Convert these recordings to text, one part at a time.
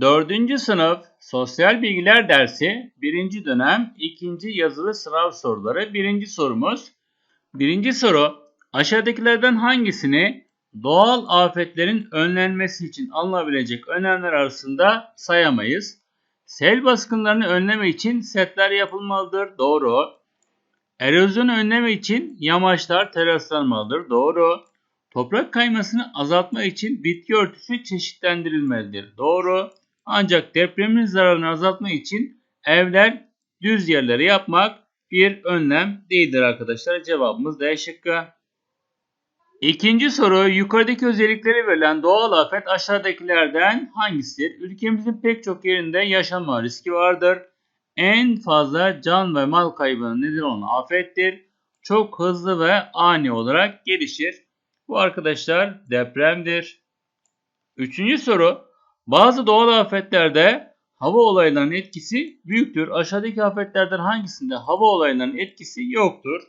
Dördüncü sınıf Sosyal Bilgiler dersi birinci dönem ikinci yazılı sınav soruları. Birinci sorumuz. Birinci soru aşağıdakilerden hangisini doğal afetlerin önlenmesi için alınabilecek önlemler arasında sayamayız? Sel baskınlarını önleme için setler yapılmalıdır. Doğru. Erozyonu önleme için yamaçlar teraslanmalıdır. Doğru. Toprak kaymasını azaltmak için bitki örtüsü çeşitlendirilmelidir. Doğru. Ancak depremin zararını azaltmak için evler düz yerlere yapmak bir önlem değildir arkadaşlar. Cevabımız D şıkkı. İkinci soru yukarıdaki özellikleri verilen doğal afet aşağıdakilerden hangisidir? Ülkemizin pek çok yerinde yaşanma riski vardır. En fazla can ve mal kaybına neden olan afettir. Çok hızlı ve ani olarak gelişir. Bu arkadaşlar depremdir. Üçüncü soru. Bazı doğal afetlerde hava olaylarının etkisi büyüktür. Aşağıdaki afetlerden hangisinde hava olaylarının etkisi yoktur?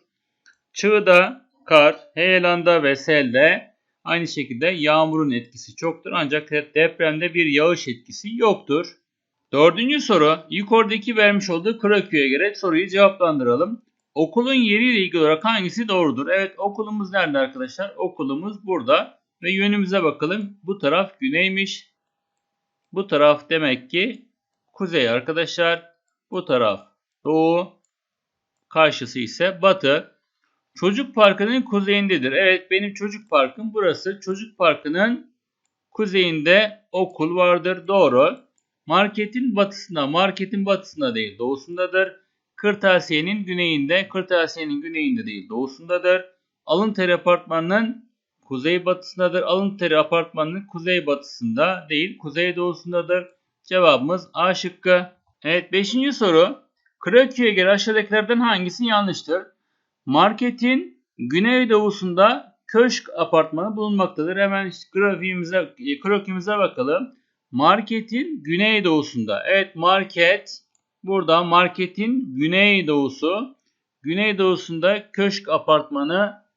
Çığda, kar, heyelanda ve selde aynı şekilde yağmurun etkisi çoktur. Ancak depremde bir yağış etkisi yoktur. Dördüncü soru. Yukarıdaki vermiş olduğu Kraköy'e göre soruyu cevaplandıralım. Okulun yeriyle ilgili olarak hangisi doğrudur? Evet okulumuz nerede arkadaşlar? Okulumuz burada. Ve yönümüze bakalım. Bu taraf güneymiş. Bu taraf demek ki kuzey arkadaşlar. Bu taraf doğu. Karşısı ise batı. Çocuk parkının kuzeyindedir. Evet benim çocuk parkım burası. Çocuk parkının kuzeyinde okul vardır. Doğru. Marketin batısında, marketin batısında değil doğusundadır. Kırtasiyenin güneyinde, kırtasiyenin güneyinde değil doğusundadır. Alın Teri Apartmanı'nın kuzey batısındadır. Alın Teri Apartmanı'nın kuzey batısında değil kuzey doğusundadır. Cevabımız A şıkkı. Evet 5. soru. Kraköy'e göre aşağıdakilerden hangisi yanlıştır? Marketin güneydoğusunda köşk apartmanı bulunmaktadır. Hemen grafiğimize, krokimize bakalım. Marketin güneydoğusunda. Evet market burada marketin güneydoğusu. Güneydoğusunda köşk apartmanı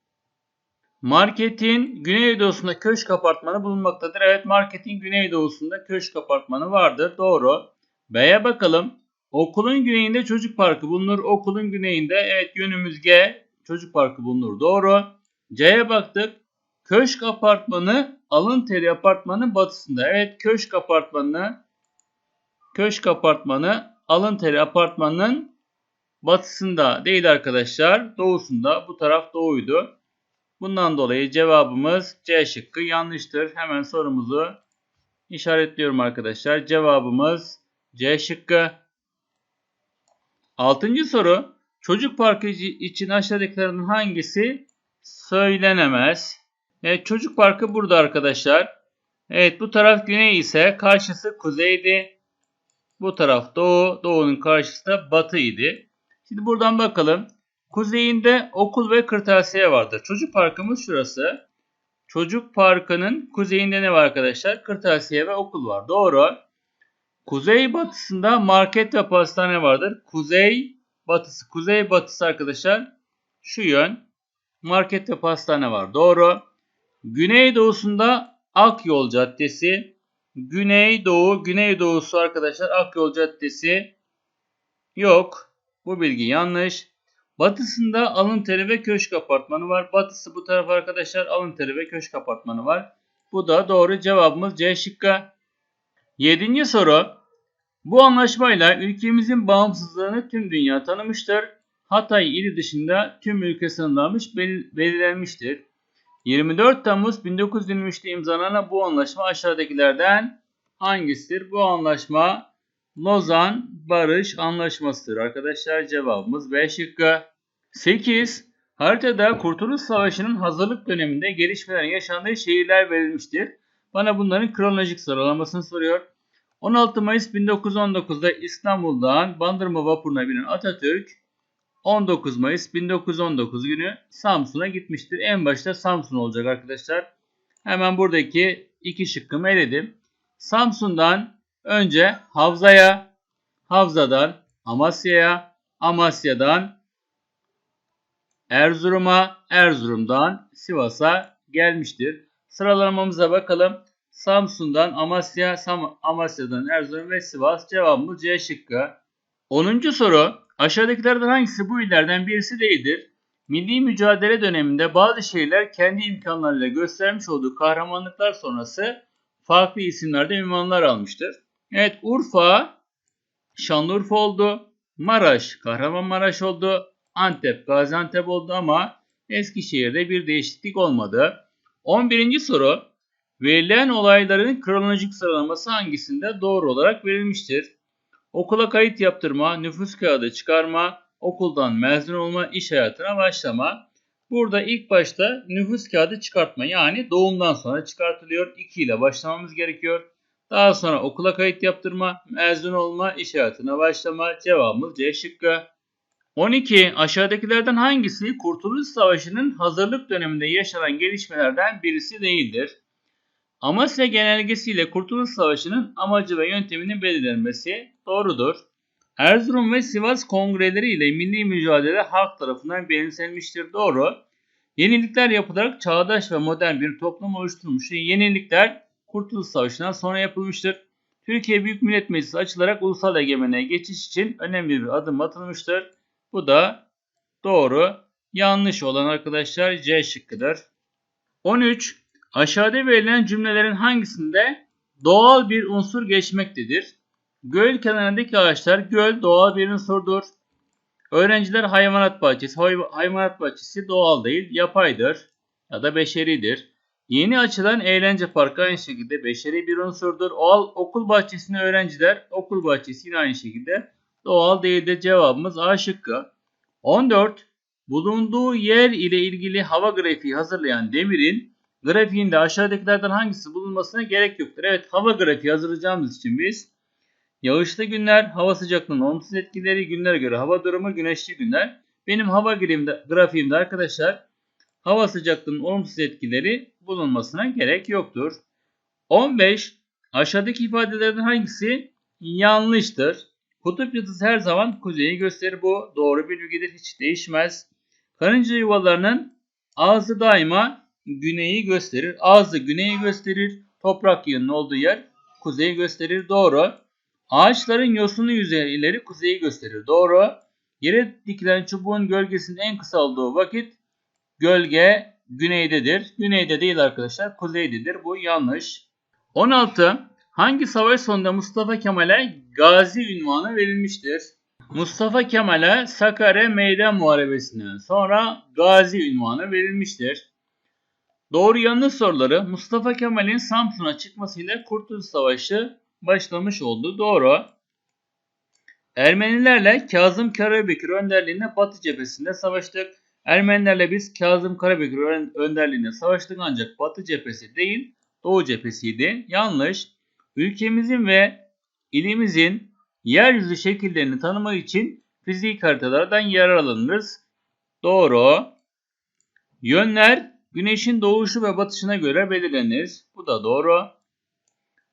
Marketin güneydoğusunda köşk apartmanı bulunmaktadır. Evet marketin güneydoğusunda köşk apartmanı vardır. Doğru. B'ye bakalım. Okulun güneyinde çocuk parkı bulunur. Okulun güneyinde evet yönümüz G. Çocuk parkı bulunur. Doğru. C'ye baktık. Köşk apartmanı alın teri apartmanı batısında. Evet köşk apartmanı köşk apartmanı alın teri apartmanının batısında değil arkadaşlar. Doğusunda. Bu taraf doğuydu. Bundan dolayı cevabımız C şıkkı yanlıştır. Hemen sorumuzu işaretliyorum arkadaşlar. Cevabımız C şıkkı. Altıncı soru. Çocuk parkı için aşağıdakilerden hangisi söylenemez? Evet çocuk parkı burada arkadaşlar. Evet bu taraf güney ise karşısı kuzeydi. Bu taraf doğu. Doğunun karşısı da batıydı. Şimdi buradan bakalım. Kuzeyinde okul ve kırtasiye vardır. Çocuk parkımız şurası. Çocuk parkının kuzeyinde ne var arkadaşlar? Kırtasiye ve okul var. Doğru. Kuzey batısında market ve pastane vardır. Kuzey batısı. Kuzey batısı arkadaşlar şu yön. Market ve pastane var. Doğru. Güney doğusunda Akyol Caddesi. Güney doğu, güney doğusu arkadaşlar Akyol Caddesi yok. Bu bilgi yanlış. Batısında alın teri ve köşk apartmanı var. Batısı bu taraf arkadaşlar alın teri ve köşk apartmanı var. Bu da doğru cevabımız C şıkkı. Yedinci soru. Bu anlaşmayla ülkemizin bağımsızlığını tüm dünya tanımıştır. Hatay ili dışında tüm ülke sınırlanmış belirlenmiştir. 24 Temmuz 1923'te imzalanan bu anlaşma aşağıdakilerden hangisidir? Bu anlaşma Lozan Barış Anlaşması'dır. Arkadaşlar cevabımız B şıkkı. 8. Haritada Kurtuluş Savaşı'nın hazırlık döneminde gelişmelerin yaşandığı şehirler verilmiştir. Bana bunların kronolojik sıralamasını soruyor. 16 Mayıs 1919'da İstanbul'dan Bandırma vapuruna binen Atatürk 19 Mayıs 1919 günü Samsun'a gitmiştir. En başta Samsun olacak arkadaşlar. Hemen buradaki iki şıkkımı eledim. Samsun'dan önce Havza'ya, Havza'dan Amasya'ya, Amasya'dan Erzurum'a, Erzurum'dan Sivas'a gelmiştir. Sıralamamıza bakalım. Samsun'dan Amasya, Sam Amasya'dan Erzurum ve Sivas. Cevabımız C şıkkı. 10. soru. Aşağıdakilerden hangisi bu illerden birisi değildir? Milli mücadele döneminde bazı şehirler kendi imkanlarıyla göstermiş olduğu kahramanlıklar sonrası farklı isimlerde ünvanlar almıştır. Evet Urfa Şanlıurfa oldu. Maraş Kahramanmaraş oldu. Antep Gaziantep oldu ama Eskişehir'de bir değişiklik olmadı. 11. soru. Verilen olayların kronolojik sıralaması hangisinde doğru olarak verilmiştir? Okula kayıt yaptırma, nüfus kağıdı çıkarma, okuldan mezun olma, iş hayatına başlama. Burada ilk başta nüfus kağıdı çıkartma yani doğumdan sonra çıkartılıyor. 2 ile başlamamız gerekiyor. Daha sonra okula kayıt yaptırma, mezun olma, iş hayatına başlama. Cevabımız C şıkkı. 12. Aşağıdakilerden hangisi Kurtuluş Savaşı'nın hazırlık döneminde yaşanan gelişmelerden birisi değildir? Amasya Genelgesi ile Kurtuluş Savaşı'nın amacı ve yönteminin belirlenmesi doğrudur. Erzurum ve Sivas kongreleri ile milli mücadele halk tarafından benimsenmiştir. Doğru. Yenilikler yapılarak çağdaş ve modern bir toplum oluşturmuş. Yenilikler Kurtuluş Savaşı'ndan sonra yapılmıştır. Türkiye Büyük Millet Meclisi açılarak ulusal egemenliğe geçiş için önemli bir adım atılmıştır. Bu da doğru. Yanlış olan arkadaşlar C şıkkıdır. 13. Aşağıda verilen cümlelerin hangisinde doğal bir unsur geçmektedir? Göl kenarındaki ağaçlar göl doğal bir unsurdur. Öğrenciler hayvanat bahçesi. Hayvanat bahçesi doğal değil, yapaydır ya da beşeridir. Yeni açılan eğlence parkı aynı şekilde beşeri bir unsurdur. Oal, okul bahçesinde öğrenciler, okul bahçesi yine aynı şekilde doğal değildir. Cevabımız A şıkkı. 14. Bulunduğu yer ile ilgili hava grafiği hazırlayan Demir'in grafiğinde aşağıdakilerden hangisi bulunmasına gerek yoktur. Evet hava grafiği hazırlayacağımız için biz yağışlı günler, hava sıcaklığının olumsuz etkileri, günlere göre hava durumu, güneşli günler. Benim hava grafiğimde, arkadaşlar hava sıcaklığının olumsuz etkileri bulunmasına gerek yoktur. 15. Aşağıdaki ifadelerden hangisi yanlıştır? Kutup yıldızı her zaman kuzeyi gösterir. Bu doğru bir bilgidir. Hiç değişmez. Karınca yuvalarının ağzı daima güneyi gösterir. Ağzı güneyi gösterir. Toprak yığının olduğu yer kuzeyi gösterir. Doğru. Ağaçların yosunlu yüzeyleri kuzeyi gösterir. Doğru. Yere dikilen çubuğun gölgesinin en kısa olduğu vakit gölge güneydedir. Güneyde değil arkadaşlar kuzeydedir. Bu yanlış. 16. Hangi savaş sonunda Mustafa Kemal'e Gazi ünvanı verilmiştir? Mustafa Kemal'e Sakarya Meydan Muharebesi'nden sonra Gazi ünvanı verilmiştir. Doğru yanlış soruları Mustafa Kemal'in Samsun'a çıkmasıyla Kurtuluş Savaşı başlamış oldu. Doğru. Ermenilerle Kazım Karabekir önderliğinde Batı cephesinde savaştık. Ermenilerle biz Kazım Karabekir önderliğinde savaştık ancak Batı cephesi değil Doğu cephesiydi. Yanlış. Ülkemizin ve ilimizin yeryüzü şekillerini tanımak için fizik haritalardan yararlanırız. Doğru. Yönler güneşin doğuşu ve batışına göre belirlenir. Bu da doğru.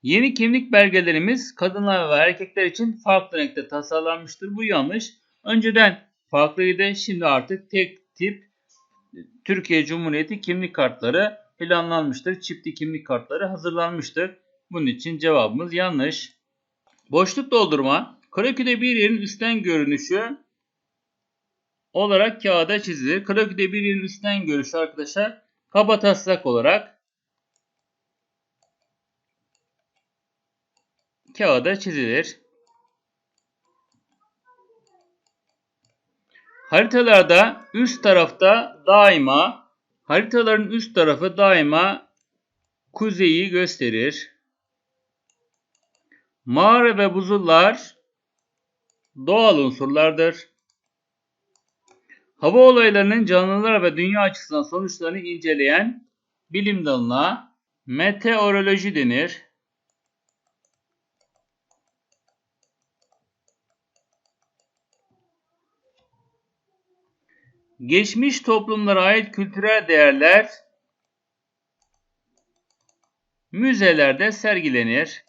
Yeni kimlik belgelerimiz kadınlar ve erkekler için farklı renkte tasarlanmıştır. Bu yanlış. Önceden farklıydı. Şimdi artık tek tip Türkiye Cumhuriyeti kimlik kartları planlanmıştır. Çiftli kimlik kartları hazırlanmıştır. Bunun için cevabımız yanlış. Boşluk doldurma. Kareküde bir yerin üstten görünüşü olarak kağıda çizilir. Kareküde bir yerin üstten görünüşü arkadaşlar kaba taslak olarak kağıda çizilir. Haritalarda üst tarafta daima haritaların üst tarafı daima kuzeyi gösterir. Mağara ve buzullar doğal unsurlardır. Hava olaylarının canlılar ve dünya açısından sonuçlarını inceleyen bilim dalına meteoroloji denir. Geçmiş toplumlara ait kültürel değerler müzelerde sergilenir.